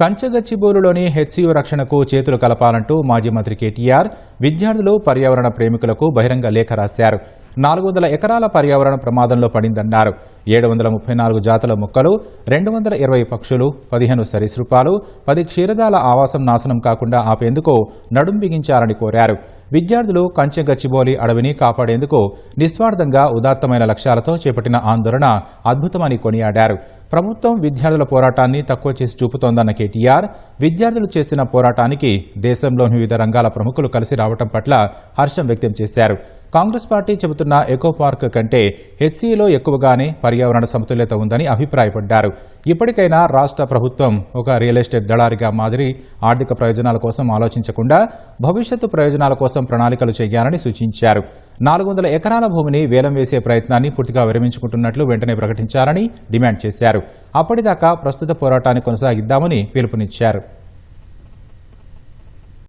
కంచగచ్చిబోలులోని HCU రక్షణకు చేతులు కలపాలంటూ మాజీ మంత్రి కేటీఆర్ విద్యార్థులు పర్యావరణ ప్రేమికులకు బహిరంగ లేఖ రాశారు. నాలుగు వందల ఎకరాల పర్యావరణ ప్రమాదంలో పడిందన్నారు. ఏడు వందల ముప్పై నాలుగు జాతుల మొక్కలు రెండు వందల ఇరవై పక్షులు పదిహేను సరీసృపాలు పది క్షీరదాల ఆవాసం నాశనం కాకుండా ఆపేందుకు నడుం బిగించాలని కోరారు. విద్యార్థులు కంచె గచ్చిబౌలి అడవిని కాపాడేందుకు నిస్వార్థంగా ఉదాత్తమైన లక్ష్యాలతో చేపట్టిన ఆందోళన అద్భుతమని కొనియాడారు. ప్రభుత్వం విద్యార్థుల పోరాటాన్ని తక్కువ చేసి చూపుతోందన్న కేటీఆర్ విద్యార్థులు చేసిన పోరాటానికి దేశంలోని వివిధ రంగాల ప్రముఖులు కలిసి రావటం పట్ల హర్షం వ్యక్తం చేశారు. కాంగ్రెస్ పార్టీ చెబుతున్న ఎకో పార్క్ కంటే హెచ్సీలో ఎక్కువగానే పర్యావరణ సమతుల్యత ఉందని అభిప్రాయపడ్డారు. ఇప్పటికైనా రాష్ట్ర ప్రభుత్వం ఒక రియల్ ఎస్టేట్ దళారిగా మాదిరి ఆర్థిక ప్రయోజనాల కోసం ఆలోచించకుండా భవిష్యత్తు ప్రయోజనాల కోసం ప్రణాళికలు చేయాలని సూచించారు. నాలుగు వందల ఎకరాల భూమిని వేలం వేసే ప్రయత్నాన్ని పూర్తిగా విరమించుకుంటున్నట్లు వెంటనే ప్రకటించాలని డిమాండ్ చేశారు. అప్పటిదాకా ప్రస్తుత పోరాటాన్ని కొనసాగిద్దామని పిలుపునిచ్చారు.